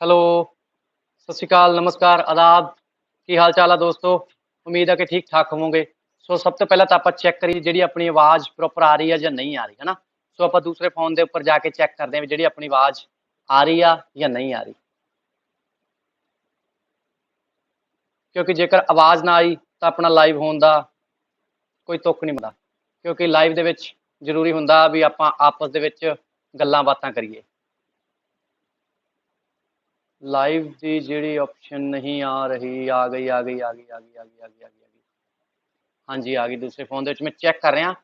Hello, ਸਤਿ ਸ਼੍ਰੀ ਅਕਾਲ, ਨਮਸਕਾਰ, ਆਦਾਬ। ਕੀ ਹਾਲ ਚਾਲ ਆ ਦੋਸਤੋ? ਉਮੀਦ ਹੈ ਕਿ ਠੀਕ ਠਾਕ ਹੋਵੋਗੇ। ਸੋ ਸਭ ਤੋਂ ਪਹਿਲਾਂ ਤਾਂ ਆਪਾਂ ਚੈੱਕ ਕਰੀਏ ਜਿਹੜੀ ਆਪਣੀ ਆਵਾਜ਼ ਪ੍ਰੋਪਰ ਆ ਰਹੀ ਹੈ ਜਾਂ ਨਹੀਂ ਆ ਰਹੀ ਹੈ ਨਾ ਸੋ ਆਪਾਂ ਦੂਸਰੇ ਫੋਨ ਦੇ ਉੱਪਰ ਜਾ ਕੇ ਚੈੱਕ ਕਰਦੇ ਹਾਂ ਵੀ ਜਿਹੜੀ ਆਪਣੀ ਆਵਾਜ਼ ਆ ਰਹੀ ਆ ਜਾਂ ਨਹੀਂ ਆ ਰਹੀ। ਕਿਉਂਕਿ ਜੇਕਰ ਆਵਾਜ਼ ਨਾ ਆਈ ਤਾਂ ਆਪਣਾ ਲਾਈਵ ਹੋਣ ਦਾ ਕੋਈ ਤੁੱਕ ਨਹੀਂ ਹੁੰਦਾ ਕਿਉਂਕਿ ਲਾਈਵ ਦੇ ਵਿੱਚ ਜ਼ਰੂਰੀ ਹੁੰਦਾ ਵੀ ਆਪਾਂ ਆਪਸ ਦੇ ਵਿੱਚ ਗੱਲਾਂ ਬਾਤਾਂ ਕਰੀਏ। ਲਾਈਵ ਦੀ ਜਿਹੜੀ ਆਪਸ਼ਨ ਨਹੀਂ ਆ ਰਹੀ ਆ ਗਈ ਆ ਗਈ ਆ ਗਈ ਆ ਗਈ ਆ ਗਈ ਆ ਗਈ ਆ ਗਈ ਆ ਗਈ। ਹਾਂਜੀ ਆ ਗਈ ਦੂਸਰੇ ਫੋਨ ਦੇ ਵਿੱਚ ਮੈਂ ਚੈੱਕ ਕਰ ਰਿਹਾ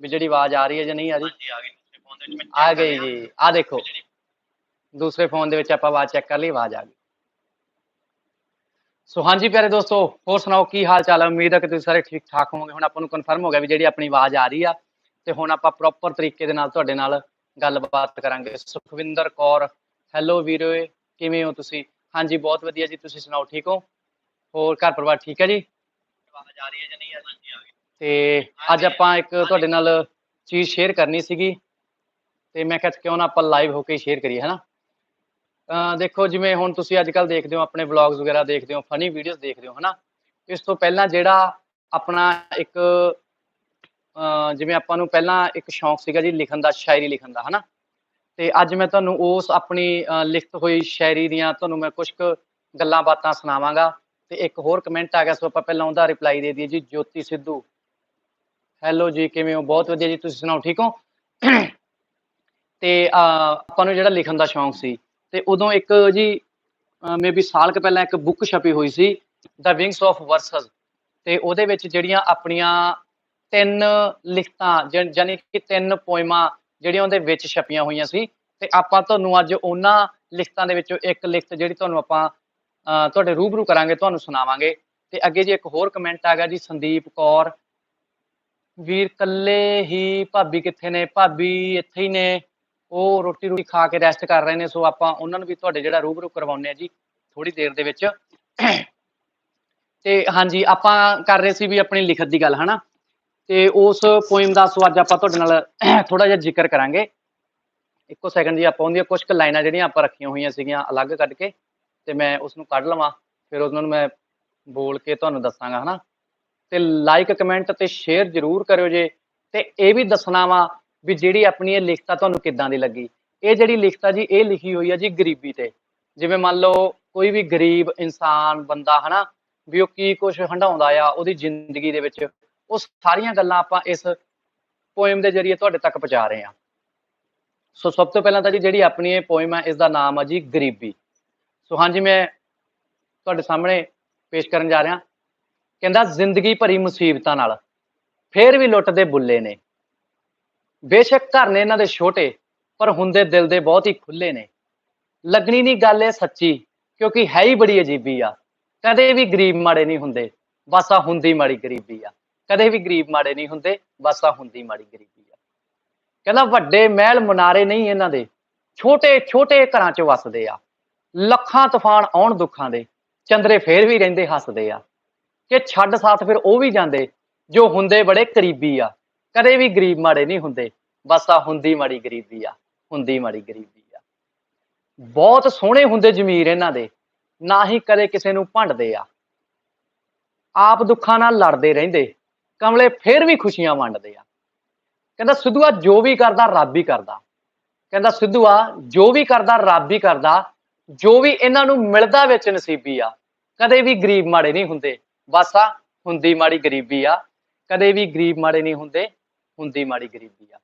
ਵੀ ਜਿਹੜੀ ਆਵਾਜ਼ ਆ ਰਹੀ ਹੈ ਜਾਂ ਨਹੀਂ ਆ ਰਹੀ। ਹਾਂਜੀ ਆ ਗਈ ਦੂਸਰੇ ਫੋਨ ਦੇ ਵਿੱਚ ਮੈਂ ਆ ਗਈ ਜੀ। ਆ ਦੇਖੋ। ਦੂਸਰੇ ਫੋਨ ਦੇ ਵਿੱਚ ਆਪਾਂ ਆਵਾਜ਼ ਚੈੱਕ ਕਰ ਲਈ ਆਵਾਜ਼ ਆ ਗਈ। ਸੋ ਹਾਂਜੀ ਪਿਆਰੇ ਦੋਸਤੋ ਹੋਰ ਸੁਣਾਓ ਕੀ ਹਾਲ ਚਾਲ ਹੈ? ਉਮੀਦ ਹੈ ਕਿ ਤੁਸੀਂ ਸਾਰੇ ਠੀਕ ਠਾਕ ਹੋਵੋਗੇ। ਹੁਣ ਆਪਾਂ ਨੂੰ ਕਨਫਰਮ ਹੋ ਗਿਆ ਵੀ ਜਿਹੜੀ ਆਪਣੀ ਆਵਾਜ਼ ਆ ਰਹੀ ਆ ਤੇ ਹੁਣ ਆਪਾਂ ਪ੍ਰੋਪਰ ਤਰੀਕੇ ਦੇ ਨਾਲ ਤੁਹਾਡੇ ਨਾਲ ਗੱਲਬਾਤ ਕਰਾਂਗੇ। ਸੁਖਵਿੰਦਰ ਕੌਰ। ਹੈਲੋ ਵੀਰੋਏ। ਕਿਵੇਂ ਹੋ ਤੁਸੀਂ? ਹਾਂਜੀ ਬਹੁਤ ਵਧੀਆ ਜੀ ਤੁਸੀਂ ਸੁਣਾਓ ਠੀਕ ਹੋ? ਹੋਰ ਘਰ ਪਰਿਵਾਰ ਠੀਕ ਹੈ ਜੀ? ਆਵਾਜ਼ ਆ ਰਹੀ ਹੈ ਜਾਂ ਨਹੀਂ ਹਾਂਜੀ ਆ ਗਈ। ਤੇ ਅੱਜ ਆਪਾਂ ਇੱਕ ਤੁਹਾਡੇ ਨਾਲ ਚੀਜ਼ ਸ਼ੇਅਰ ਕਰਨੀ ਸੀਗੀ। ਤੇ ਮੈਂ ਕਿਹਾ ਕਿਉਂ ਨਾ ਆਪਾਂ ਲਾਈਵ ਹੋ ਕੇ ਸ਼ੇਅਰ ਕਰੀਏ ਹਨਾ? ਦੇਖੋ ਜਿਵੇਂ ਹੁਣ ਤੁਸੀਂ ਅੱਜ ਕੱਲ ਦੇਖਦੇ ਹੋ ਆਪਣੇ ਵਲੌਗਸ ਵਗੈਰਾ ਦੇਖਦੇ ਹੋ ਫਨੀ ਵੀਡੀਓਜ਼ ਦੇਖਦੇ ਹੋ ਹਨਾ? ਇਸ ਤੋਂ ਪਹਿਲਾਂ ਜਿਹੜਾ ਆਪਣਾ ਇੱਕ ਜਿਵੇਂ ਆਪਾਂ ਨੂੰ ਪਹਿਲਾਂ ਇੱਕ ਸ਼ੌਂਕ ਸੀਗਾ ਜੀ ਲਿਖਣ ਦਾ ਸ਼ਾਇਰੀ ਲਿਖਣ ਦਾ ਹਨਾ? ਤੇ ਅੱਜ ਮੈਂ ਤੁਹਾਨੂੰ ਉਸ ਆਪਣੀ ਲਿਖਤ ਹੋਈ ਸ਼ਾਇਰੀ ਦੀਆਂ ਤੁਹਾਨੂੰ ਮੈਂ ਕੁਝ ਕੁ ਗੱਲਾਂ ਬਾਤਾਂ ਸੁਣਾਵਾਂਗਾ ਤੇ ਇੱਕ ਹੋਰ ਕਮੈਂਟ ਆ ਗਿਆ, ਸੋ ਆਪਾਂ ਪਹਿਲਾਂ ਉਹਦਾ ਰਿਪਲਾਈ ਦੇ ਦਈਏ ਜੀ, ਜੋਤੀ ਸਿੱਧੂ। ਹੈਲੋ ਜੀ, ਕਿਵੇਂ ਹੋ? ਬਹੁਤ ਵਧੀਆ ਜੀ, ਤੁਸੀਂ ਸੁਣਾਓ, ਠੀਕ ਹੋ? ਤੇ ਆਪਾਂ ਨੂੰ ਜਿਹੜਾ ਲਿਖਣ ਦਾ ਸ਼ੌਂਕ ਸੀ, ਤੇ ਉਦੋਂ ਇੱਕ ਜੀ ਮੇਬੀ ਸਾਲ ਕੁ ਪਹਿਲਾਂ ਇੱਕ ਬੁੱਕ ਛਪੀ ਹੋਈ ਸੀ ਦਾ ਵਿੰਗਸ ਆਫ ਵਰਸਸ ਤੇ ਉਹਦੇ ਵਿੱਚ ਜਿਹੜੀਆਂ ਆਪਣੀਆਂ ਤਿੰਨ ਲਿਖਤਾਂ ਜ- ਜਾਣੀ ਕਿ ਤਿੰਨ ਪੋਇਮਾਂ ਜਿਹੜੀਆਂ ਉਹਦੇ ਵਿੱਚ ਛਪੀਆਂ ਹੋਈਆਂ ਸੀ। ਤੇ ਆਪਾਂ ਤੁਹਾਨੂੰ ਅੱਜ ਉਹਨਾਂ ਲਿਖਤਾਂ ਦੇ ਵਿੱਚੋਂ ਇੱਕ ਲਿਖਤ ਜਿਹੜੀ ਤੁਹਾਨੂੰ ਆਪਾਂ ਤੁਹਾਡੇ ਰੂਬਰੂ ਕਰਾਂਗੇ, ਤੁਹਾਨੂੰ ਸੁਣਾਵਾਂਗੇ। ਤੇ ਅੱਗੇ ਜੀ ਇੱਕ ਹੋਰ ਕਮੈਂਟ ਆ ਗਿਆ ਜੀ, ਸੰਦੀਪ ਕੌਰ, ਵੀਰ ਕੱਲੇ ਹੀ ਭਾਬੀ ਕਿੱਥੇ ਨੇ? ਭਾਬੀ ਇੱਥੇ ਹੀ ਨੇ। ਉਹ ਰੋਟੀ ਰੋਟੀ ਖਾ ਕੇ ਰੈਸਟ ਕਰ ਰਹੇ ਨੇ, ਸੋ ਆਪਾਂ ਉਹਨਾਂ ਨੂੰ ਵੀ ਤੁਹਾਡੇ ਜਿਹੜਾ ਰੂਬਰੂ ਕਰਵਾਉਂਦੇ ਆ ਜੀ ਥੋੜੀ ਦੇਰ ਦੇ ਵਿੱਚ। ਤੇ ਹਾਂਜੀ, ਆਪਾਂ ਕਰ ਰਹੇ ਸੀ ਵੀ ਆਪਣੀ ਲਿਖਤ ਦੀ ਗੱਲ, ਹਨਾ? ਤੇ ਉਸ ਪੋਇਮ ਦਾ ਸੋ ਅੱਜ ਆਪਾਂ ਤੁਹਾਡੇ ਨਾਲ ਥੋੜਾ ਜਿਹਾ ਜ਼ਿਕਰ ਕਰਾਂਗੇ। ਇੱਕੋ ਸੈਕਿੰਡ ਜੀ ਆਪਾਂ ਉਹਦੀਆਂ ਕੁਝ ਕੁ ਲਾਈਨਾਂ ਜਿਹੜੀਆਂ ਆਪਾਂ ਰੱਖੀਆਂ ਹੋਈਆਂ ਸੀਗੀਆਂ ਅਲੱਗ ਕੱਢ ਕੇ ਤੇ ਮੈਂ ਉਸ ਨੂੰ ਕੱਢ ਲਵਾਂ, ਫਿਰ ਉਹਨਾਂ ਨੂੰ ਮੈਂ ਬੋਲ ਕੇ ਤੁਹਾਨੂੰ ਦੱਸਾਂਗਾ, ਹਨਾ? ਤੇ ਲਾਈਕ ਕਮੈਂਟ ਤੇ ਸ਼ੇਅਰ ਜਰੂਰ ਕਰਿਓ ਜੇ, ਤੇ ਇਹ ਵੀ ਦੱਸਣਾ ਵਾ ਵੀ ਜਿਹੜੀ ਆਪਣੀ ਇਹ ਲਿਖਤਾ ਤੁਹਾਨੂੰ ਕਿੱਦਾਂ ਦੀ ਲੱਗੀ। ਇਹ ਜਿਹੜੀ ਲਿਖਤਾ ਜੀ, ਇਹ ਲਿਖੀ ਹੋਈ ਆ ਜੀ ਗਰੀਬੀ ਤੇ। ਜਿਵੇਂ ਮੰਨ ਲਓ ਕੋਈ ਵੀ ਗਰੀਬ ਇਨਸਾਨ ਬੰਦਾ, ਹਨਾ? ਵੀ ਉਹ ਕੀ ਕੁਝ ਹੰਡਾਉਂਦਾ ਆ ਉਹਦੀ ਜ਼ਿੰਦਗੀ ਦੇ ਵਿੱਚ। ਉਹ ਸਾਰੀਆਂ ਗੱਲਾਂ ਆਪਾਂ ਇਸ ਪੋਇਮ ਦੇ ਜ਼ਰੀਏ ਤੁਹਾਡੇ ਤੱਕ ਪਹੁੰਚਾ ਰਹੇ ਹਾਂ। ਸੋ ਸਭ ਤੋਂ ਪਹਿਲਾਂ ਤਾਂ ਜੀ ਜਿਹੜੀ ਆਪਣੀ ਇਹ ਪੋਇਮ ਹੈ ਇਸ ਦਾ ਨਾਮ ਆ ਜੀ ਗਰੀਬੀ। ਸੋ ਹਾਂਜੀ, ਮੈਂ ਤੁਹਾਡੇ ਸਾਹਮਣੇ ਪੇਸ਼ ਕਰਨ ਜਾ ਰਿਹਾ। ਕਹਿੰਦਾ, ਜ਼ਿੰਦਗੀ ਭਰੀ ਮੁਸੀਬਤਾਂ ਨਾਲ ਫੇਰ ਵੀ ਲੁੱਟਦੇ ਬੁੱਲੇ ਨੇ। ਬੇਸ਼ੱਕ ਘਰ ਨੇ ਇਹਨਾਂ ਦੇ ਛੋਟੇ, ਪਰ ਹੁੰਦੇ ਦਿਲ ਦੇ ਬਹੁਤ ਹੀ ਖੁੱਲੇ ਨੇ। ਲੱਗਣੀ ਨਹੀਂ ਗੱਲ ਇਹ ਸੱਚੀ, ਕਿਉਂਕਿ ਹੈ ਹੀ ਬੜੀ ਅਜੀਬੀ ਆ। ਕਦੇ ਵੀ ਗਰੀਬ ਮਾੜੇ ਨਹੀਂ ਹੁੰਦੇ, ਬਸ ਆ ਹੁੰਦੀ ਮਾੜੀ ਗਰੀਬੀ ਆ। ਕਦੇ ਵੀ ਗਰੀਬ ਮਾੜੇ ਨਹੀਂ ਹੁੰਦੇ, ਬਸ ਆ ਹੁੰਦੀ ਮਾੜੀ ਗਰੀਬੀ ਆ। ਕਹਿੰਦਾ ਵੱਡੇ ਮਹਿਲ ਮਨਾਰੇ ਨਹੀਂ ਇਹਨਾਂ ਦੇ, ਛੋਟੇ ਛੋਟੇ ਘਰਾਂ 'ਚ ਵਸਦੇ ਆ। ਲੱਖਾਂ ਤੂਫਾਨ ਆਉਣ ਦੁੱਖਾਂ ਦੇ, ਚੰਦਰੇ ਫੇਰ ਵੀ ਰਹਿੰਦੇ ਹੱਸਦੇ ਆ। ਕਿ ਛੱਡ ਸਾਥ ਫਿਰ ਉਹ ਵੀ ਜਾਂਦੇ, ਜੋ ਹੁੰਦੇ ਬੜੇ ਕਰੀਬੀ ਆ। ਕਦੇ ਵੀ ਗਰੀਬ ਮਾੜੇ ਨਹੀਂ ਹੁੰਦੇ, ਬਸ ਆ ਹੁੰਦੀ ਮਾੜੀ ਗਰੀਬੀ ਆ, ਹੁੰਦੀ ਮਾੜੀ ਗਰੀਬੀ ਆ। ਬਹੁਤ ਸੋਹਣੇ ਹੁੰਦੇ ਜ਼ਮੀਰ ਇਹਨਾਂ ਦੇ, ਨਾ ਹੀ ਕਦੇ ਕਿਸੇ ਨੂੰ ਭੰਡਦੇ ਆ। ਆਪ ਦੁੱਖਾਂ ਨਾਲ ਲੜਦੇ ਰਹਿੰਦੇ ਕਮਲੇ ਫੇਰ ਵੀ ਖੁਸ਼ੀਆਂ ਵੰਡਦੇ ਆ। ਕਹਿੰਦਾ, ਸਿੱਧੂਆ ਜੋ ਵੀ ਕਰਦਾ, ਰੱਬ ਹੀ ਕਰਦਾ। ਕਹਿੰਦਾ, ਸਿੱਧੂਆ ਜੋ ਵੀ ਕਰਦਾ, ਰੱਬ ਹੀ ਕਰਦਾ। ਜੋ ਵੀ ਇਹਨਾਂ ਨੂੰ ਮਿਲਦਾ ਵਿੱਚ ਨਸੀਬੀ ਆ। ਕਦੇ ਵੀ ਗਰੀਬ ਮਾੜੇ ਨਹੀਂ ਹੁੰਦੇ। ਬਸ ਆ, ਹੁੰਦੀ ਮਾੜੀ ਗਰੀਬੀ ਆ। ਕਦੇ ਵੀ ਗਰੀਬ ਮਾੜੇ ਨਹੀਂ ਹੁੰਦੇ, ਹੁੰਦੀ ਮਾੜੀ ਗਰੀਬੀ ਆ।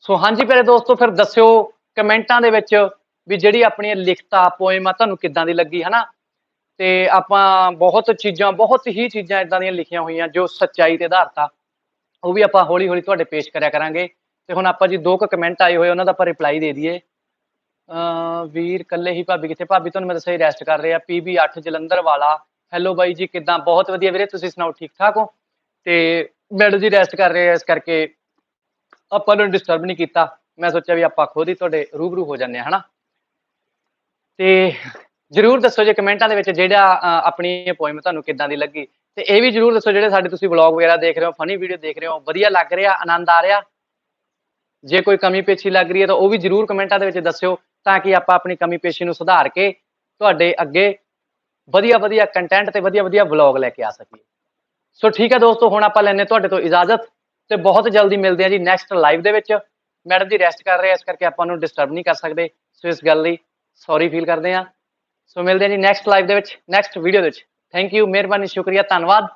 ਸੋ ਹਾਂਜੀ ਪਿਆਰੇ ਦੋਸਤੋ, ਫਿਰ ਦੱਸਿਓ ਕਮੈਂਟਾਂ ਦੇ ਵਿੱਚ ਵੀ ਜਿਹੜੀ ਆਪਣੀਆਂ ਲਿਖਤਾਂ, ਪੋਇਮਾਂ ਤੁਹਾਨੂੰ ਕਿੱਦਾਂ ਦੀ ਲੱਗੀ, ਹਨਾ? ਤੇ ਆਪਾਂ ਬਹੁਤ ਚੀਜ਼ਾਂ, ਬਹੁਤ ਹੀ ਚੀਜ਼ਾਂ ਇਦਾਂ ਦੀਆਂ ਲਿਖੀਆਂ ਹੋਈਆਂ ਜੋ ਸੱਚਾਈ ਤੇ ਆਧਾਰਿਤ ਆ। ਉਹ ਵੀ ਆਪਾਂ ਹੌਲੀ ਹੌਲੀ ਤੁਹਾਡੇ ਪੇਸ਼ ਕਰਿਆ ਕਰਾਂਗੇ। ਤੇ ਹੁਣ ਆਪਾਂ ਜੀ ਦੋ ਕੁ ਕਮੈਂਟ ਆਏ ਹੋਏ, ਉਹਨਾਂ ਦਾ ਆਪਾਂ ਰਿਪਲਾਈ ਦੇ ਦਈਏ। ਅਹ ਵੀਰ ਕੱਲੇ ਹੀ ਭਾਬੀ ਕਿੱਥੇ? ਭਾਬੀ ਤੁਹਾਨੂੰ ਮੈਂ ਦੱਸਿਆ ਰੈਸਟ ਕਰ ਰਹੇ ਆ ਪੀਬੀ 8 ਜਲੰਧਰ ਵਾਲਾ। ਹੈਲੋ ਬਾਈ ਜੀ, ਕਿੱਦਾਂ? ਬਹੁਤ ਵਧੀਆ ਵੀਰੇ, ਤੁਸੀਂ ਸੁਣਾਓ ਠੀਕ ਠਾਕ ਹੋ? ਤੇ ਮੈਡਮ ਜੀ ਰੈਸਟ ਕਰ ਰਹੇ ਆ, ਇਸ ਕਰਕੇ ਆਪਾਂ ਨੂੰ ਡਿਸਟਰਬ ਨਹੀਂ ਕੀਤਾ। ਮੈਂ ਸੋਚਿਆ ਵੀ ਆਪਾਂ ਖੁਦ ਹੀ ਤੁਹਾਡੇ ਰੂਬਰੂ ਹੋ ਜਾਂਦੇ ਆ, ਹਨਾ? ਤੇ ਜਰੂਰ ਦੱਸੋ ਜੇ ਕਮੈਂਟਾਂ ਦੇ ਵਿੱਚ ਜਿਹੜਾ ਆਪਣੀ ਪੋਇਮ ਤੁਹਾਨੂੰ ਕਿੱਦਾਂ ਦੀ ਲੱਗੀ। ਤੇ ਇਹ ਵੀ ਜਰੂਰ ਦੱਸੋ ਜਿਹੜੇ ਸਾਡੇ ਤੁਸੀਂ ਵਲੌਗ ਵਗੈਰਾ ਦੇਖ ਰਹੇ ਹੋ ਫਨੀ ਵੀਡੀਓ ਦੇਖ ਰਹੇ ਹੋ, ਵਧੀਆ ਲੱਗ ਰਿਹਾ, ਆਨੰਦ ਆ ਰਿਹਾ। ਜੇ ਕੋਈ ਕਮੀ ਪੇਸ਼ੀ ਲੱਗ ਰਹੀ ਹੈ ਤਾਂ ਉਹ ਵੀ ਜਰੂਰ ਕਮੈਂਟਾਂ ਦੇ ਵਿੱਚ ਦੱਸਿਓ ਤਾਂ ਕਿ ਆਪਾਂ ਆਪਣੀ ਕਮੀ ਪੇਸ਼ੀ ਨੂੰ ਸੁਧਾਰ ਕੇ ਤੁਹਾਡੇ ਅੱਗੇ ਵਧੀਆ ਵਧੀਆ ਕੰਟੈਂਟ ਤੇ ਵਧੀਆ ਵਧੀਆ ਵਲੌਗ ਲੈ ਕੇ ਆ ਸਕੀਏ। ਸੋ ਠੀਕ ਹੈ ਦੋਸਤੋ, ਹੁਣ ਆਪਾਂ ਲੈਨੇ ਤੁਹਾਡੇ ਤੋਂ ਇਜਾਜ਼ਤ ਤੇ ਬਹੁਤ ਜਲਦੀ ਮਿਲਦੇ ਹਾਂ ਜੀ ਨੈਕਸਟ ਲਾਈਵ ਦੇ ਵਿੱਚ। ਮੈਡਮ ਜੀ ਰੈਸਟ ਕਰ ਰਹੇ ਆ, ਇਸ ਕਰਕੇ ਆਪਾਂ ਨੂੰ ਡਿਸਟਰਬ ਨਹੀਂ ਕਰ ਸਕਦੇ। ਸੋ ਇਸ ਗੱਲ ਲਈ ਸੌਰੀ ਫੀਲ ਕਰਦੇ ਆ ਸੋ ਮਿਲਦੇ ਹਾਂ ਜੀ ਨੈਕਸਟ ਲਾਈਵ ਦੇ ਵਿੱਚ ਨੈਕਸਟ ਵੀਡੀਓ ਦੇ ਵਿੱਚ। ਥੈਂਕ ਯੂ ਮਿਹਰਬਾਨੀ, ਸ਼ੁਕਰੀਆ, ਧੰਨਵਾਦ।